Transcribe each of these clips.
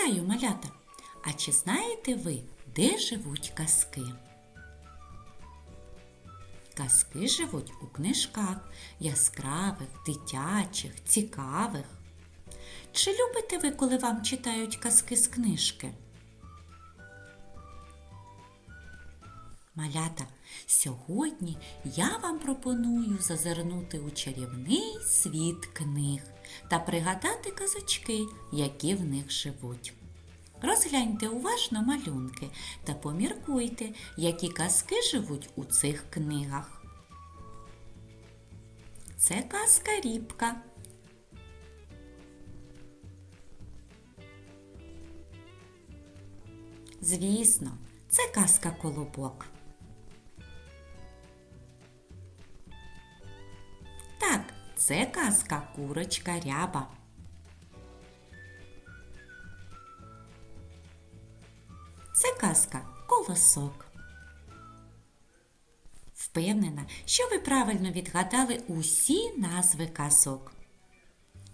Вітаю, малята! А чи знаєте ви, де живуть казки? Казки живуть у книжках яскравих, дитячих, цікавих. Чи любите ви, коли вам читають казки з книжки? Малята, сьогодні я вам пропоную зазирнути у чарівний світ книг та пригадати казочки, які в них живуть. Розгляньте уважно малюнки та поміркуйте, які казки живуть у цих книгах. Це казка Рібка. Звісно, це казка Колобок. Це казка курочка ряба. Це казка колосок. Впевнена, що ви правильно відгадали усі назви казок.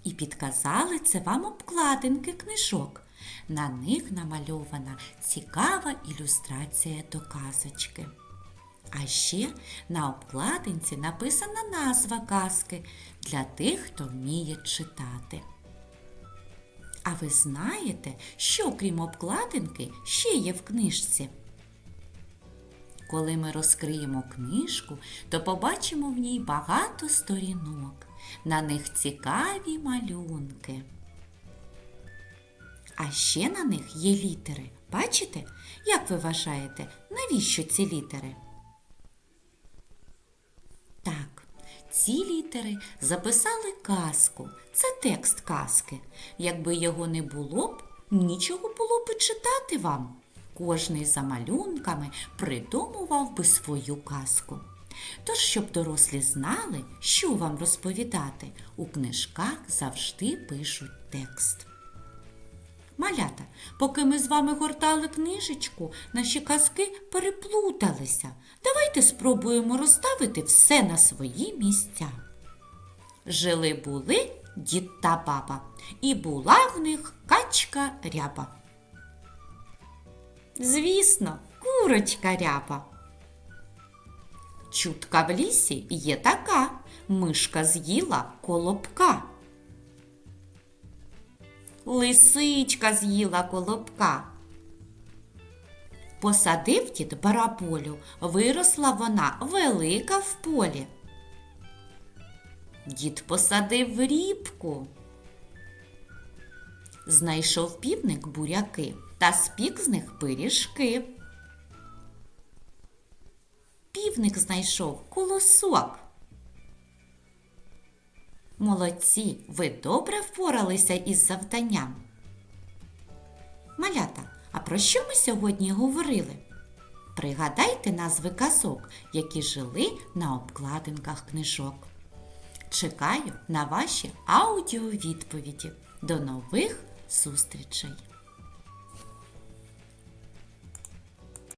І підказали це вам обкладинки книжок. На них намальована цікава ілюстрація до казочки. А ще на обкладинці написана назва казки для тих, хто вміє читати. А ви знаєте, що крім обкладинки ще є в книжці? Коли ми розкриємо книжку, то побачимо в ній багато сторінок. На них цікаві малюнки. А ще на них є літери. Бачите? Як ви вважаєте, навіщо ці літери? Ці літери записали казку. Це текст казки. Якби його не було б, нічого було б читати вам. Кожний за малюнками придумував би свою казку. Тож, щоб дорослі знали, що вам розповідати, у книжках завжди пишуть текст. Малята, поки ми з вами гортали книжечку, наші казки переплуталися. Давайте спробуємо розставити все на свої місця. Жили були дід та баба, і була в них качка ряба. Звісно, курочка ряба. Чутка в лісі є така, мишка з'їла колобка. Лисичка з'їла колобка. Посадив дід бараболю, виросла вона велика в полі. Дід посадив рібку. Знайшов півник буряки та спік з них пиріжки. Півник знайшов колосок. Молодці, ви добре впоралися із завданням. Малята, а про що ми сьогодні говорили? Пригадайте назви казок, які жили на обкладинках книжок. Чекаю на ваші аудіовідповіді. До нових зустрічей!